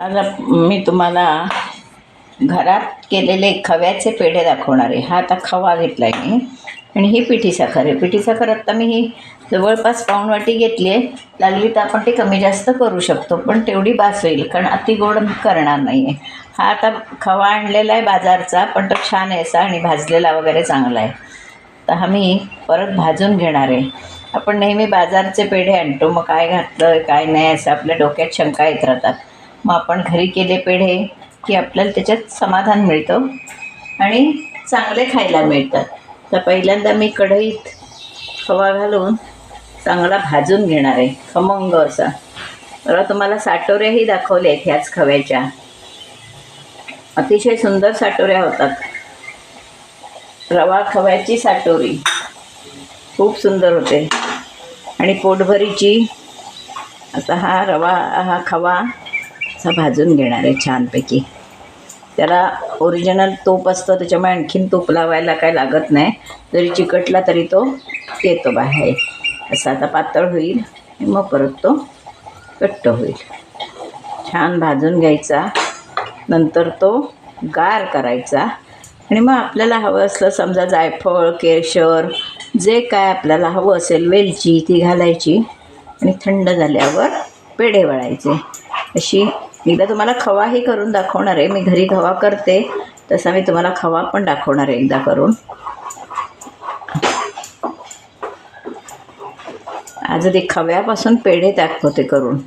आज मी तुम्हाला घरात केलेले खव्याचे पेढे दाखवणार आहे. हा आता खवा घेतला आहे मी. आणि ही पिठी साखर आहे. पिठी साखर आत्ता मी ही जवळपास पाऊण वाटी घेतली आहे. लागली तर आपण ती कमी जास्त करू शकतो पण तेवढी बास होईल कारण अति गोड करणार नाही आहे हा आता खवा आणलेला आहे बाजारचा पण तो छान आहे असा आणि भाजलेला वगैरे चांगला आहे. तर हा मी परत भाजून घेणार आहे. आपण नेहमी बाजारचे पेढे आणतो. मग काय घातलं काय नाही असं आपल्या डोक्यात शंका येत राहतात. मग आपण घरी केले पेढे की आपल्याला त्याच्यात समाधान मिळतं आणि चांगले खायला मिळतात. तर पहिल्यांदा मी कढईत खवा घालून चांगला भाजून घेणार आहे. खमंग असा. मला तुम्हाला साटोऱ्याही दाखवल्या आहेत ह्याच खव्याच्या. अतिशय सुंदर साटोऱ्या होतात. रवा खव्याची साटोरी खूप सुंदर होते. आणि पोटभरीची आता हा रवा हा खवा असा भाजून घेणार आहे छानपैकी. त्याला ओरिजिनल तूप असतं त्याच्यामुळे आणखीन तूप लावायला काय लागत नाही. जरी चिकटला तरी तो येतो बाहेर. असा आता पातळ होईल मग परत तो घट्ट होईल. छान भाजून घ्यायचा. नंतर तो गार करायचा. आणि मग आपल्याला हवं असलं समजा जायफळ केशर जे काय आपल्याला हवं असेल वेलची ती घालायची. आणि थंड झाल्यावर पेढे वळायचे. अशी एकदा तुम्हाला खवाही करून दाखवणार आहे. मी घरी खवा करते. तसा मी तुम्हाला खवा पण दाखवणार आहे एकदा करून. आज ते खव्यापासून पेढे दाखवते करून.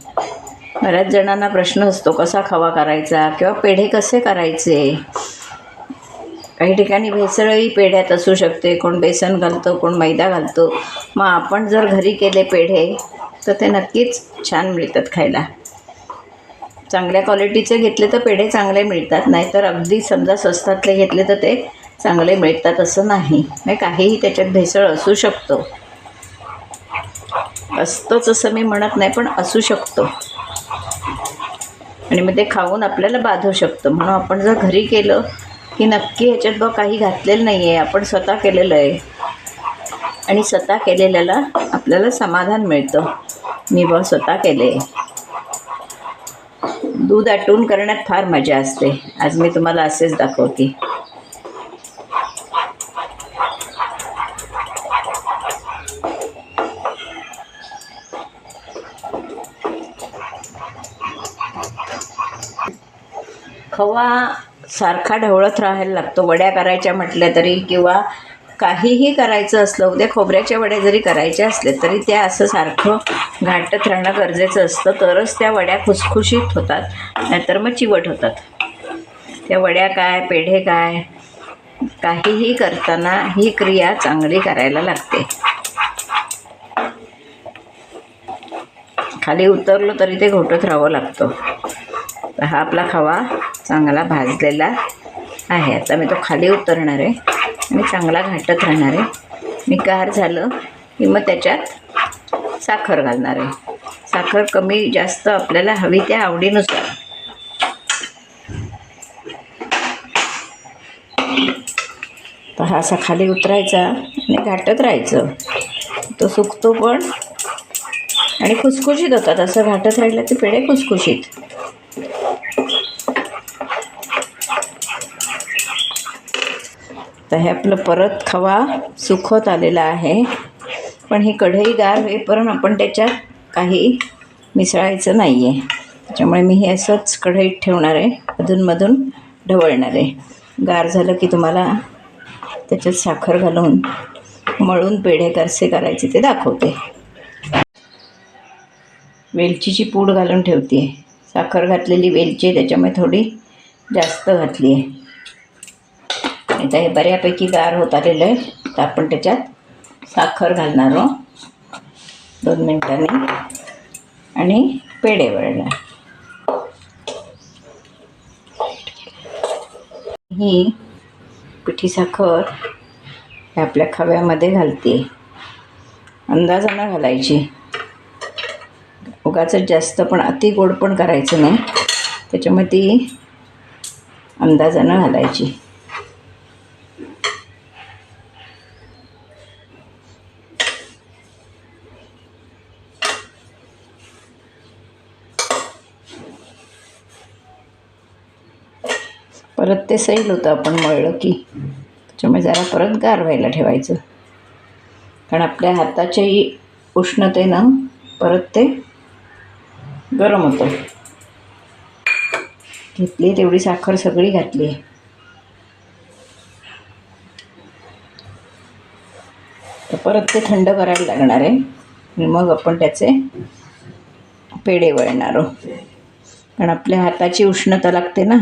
बऱ्याच जणांना प्रश्न असतो कसा खवा करायचा किंवा पेढे कसे करायचे? काही ठिकाणी भेसळही पेढ्यात असू शकते. कोण बेसन घालतो कोण मैदा घालतो. मग आपण जर घरी केले पेढे तर ते नक्कीच छान मिळतात खायला. चांगल्या क्वालिटीचे घेतले तर पेढे चांगले मिळतात. नाहीतर अगदी समजा स्वस्तातले घेतले तर ते चांगले मिळतात असं नाही. नाही काहीही त्याच्यात भेसळ असू शकतो. असतोच असं मी म्हणत नाही पण असू शकतो. आणि मग ते खाऊन आपल्याला बाधू शकतो. म्हणून आपण जर घरी केलं की नक्की ह्याच्यात बघ काही घातलेलं नाही आहे आपण स्वतः केलेलं आहे. आणि स्वतः केलेल्याला आपल्याला समाधान मिळतं. मी बघ स्वतः केले आहे दूध आटून करण्यात फार मजा असते. आज मी तुम्हाला असेच दाखवते. खवा सारखा ढवळत राहायला लागतो. वड्या करायच्या म्हटल्या तरी किंवा काहीही करायचं असलं उद्या खोबऱ्याच्या वड्या जरी करायच्या असल्या तरी त्या असं सारखं घाटत राहणं गरजेचं असतं. तरच त्या वड्या खुसखुशीत होतात नाहीतर मग चिवट होतात. त्या वड्या काय पेढे काय? काहीही करताना ही क्रिया चांगली करायला लागते. खाली उतरलो तरी ते घोटत राहावं लागतं. तर हा आपला खवा चांगला भाजलेला आहे. आता मी तो खाली उतरणार आहे. मी चांगला घाटत राहणार आहे. मी गार झालं की मग त्याच्यात साखर घालणार आहे. साखर कमी जास्त आपल्याला हवी त्या आवडीनुसार. तर हा असा खाली उतरायचा आणि घाटत राहायचं. तो सुकतो पण आणि खुसखुशीत होतात. असं घाटत राहिलं ते पेढे खुसखुशीत. तर हे आपलं परत खवा सुखत आलेला आहे. पण ही कढई गार होईपर्यंत आपण त्याच्यात काही मिसळायचं नाही आहे त्याच्यामुळे मी हे असंच कढईत ठेवणार आहे. अधूनमधून ढवळणार आहे. गार झालं की तुम्हाला त्याच्यात साखर घालून मळून पेढे कसे करायचे ते दाखवते. वेलचीची पूड घालून ठेवते आहे साखर घातलेली वेलची आहे त्याच्यामुळे थोडी जास्त घातली आहे आता हे बऱ्यापैकी गार होत आलेलं आहे. तर आपण त्याच्यात साखर घालणार आहोत. दोन मिनटांनी. आणि पेढे वळणार. ही पिठी साखर हे आपल्या खव्यामध्ये घालते. अंदाजानं घालायची. उगाच जास्त पण अति गोड पण करायचं नाही. त्याच्यामध्ये ती अंदाजानं घालायची. परत ते सैल होतं आपण मळलं की. त्याच्यामुळे जरा परत गार व्हायला ठेवायचं. कारण आपल्या हाताच्याही उष्णतेनं परत ते गरम होतं. घेतली तेवढी साखर सगळी घातली आहे. तर परत ते थंड करायला लागणार आहे. आणि मग आपण त्याचे पेढे वळणार आहोत. कारण आपल्या हाताची उष्णता लागते ना.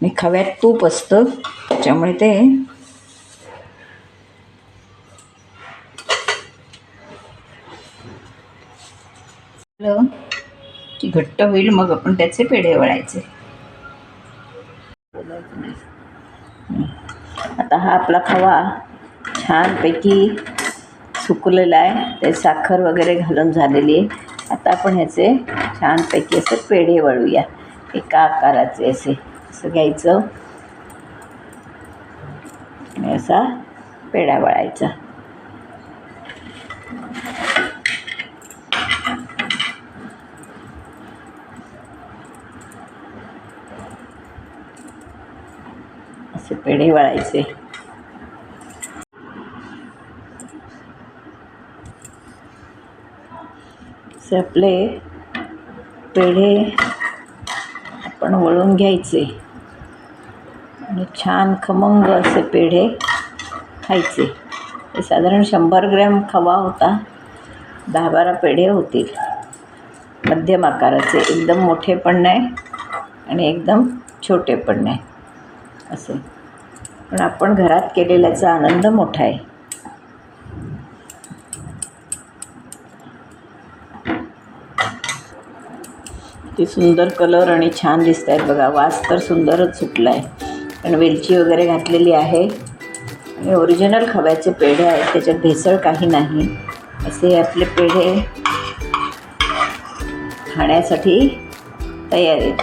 आणि खव्यात तूप असतं. त्याच्यामुळे ते की घट्ट होईल मग आपण त्याचे पेढे वळायचे. आता हा आपला खवा छानपैकी सुकलेला आहे. ते साखर वगैरे घालून झालेली आहे. आता आपण ह्याचे छानपैकी असे पेढे वळूया. एका आकाराचे असे. असं घ्यायचं. आणि असा पेढा वळायचा. असे पेढे वळायचे. आपले पेढे आपण वळून घ्यायचे. आणि छान खमंग असे पेढे खायचे. हे साधारण शंभर ग्रॅम खवा होता. दहा बारा पेढे होतील. मध्यम आकाराचे. एकदम मोठे पण नाही आणि एकदम छोटे पण नाही. असे. पण आपण घरात केलेल्याचा आनंद मोठा आहे. ते सुंदर कलर आणि छान दिसत आहेत बघा. वास तर सुंदरच सुटला आहे पण वेलची वगैरे घातलेली आहे. आणि ओरिजिनल खव्याचे पेढे आहेत. त्याच्यात भेसळ काही नाही. असे आपले पेढे खाण्यासाठी तयार आहेत.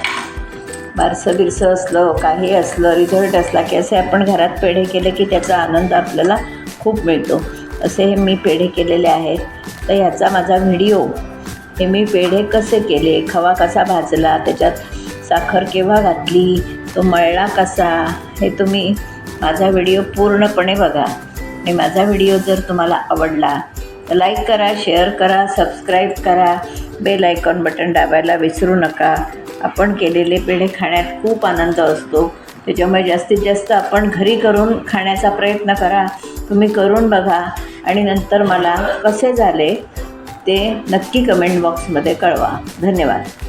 बारसं बिरसं असलं काही असलं रिझल्ट असला की असे आपण घरात पेढे केले की त्याचा आनंद आपल्याला खूप मिळतो. असे हे मी पेढे केलेले आहेत. तर ह्याचा माझा व्हिडिओ हे मी पेढे कसे केले? खवा कसा भाजला? त्याच्यात साखर केव्हा घातली? तो मळला कसा? हे तुम्ही माझा व्हिडिओ पूर्णपणे बघा. आणि माझा व्हिडिओ जर तुम्हाला आवडला तर लाईक करा शेअर करा सबस्क्राईब करा. बेल आयकॉन बटन दाबायला विसरू नका. आपण केलेले पेढे खाण्यात खूप आनंद असतो. त्याच्यामुळे जास्तीत जास्त आपण घरी करून खाण्याचा प्रयत्न करा. तुम्ही करून बघा. आणि नंतर मला कसे झाले? ते नक्की कमेंट बॉक्समध्ये कळवा. धन्यवाद.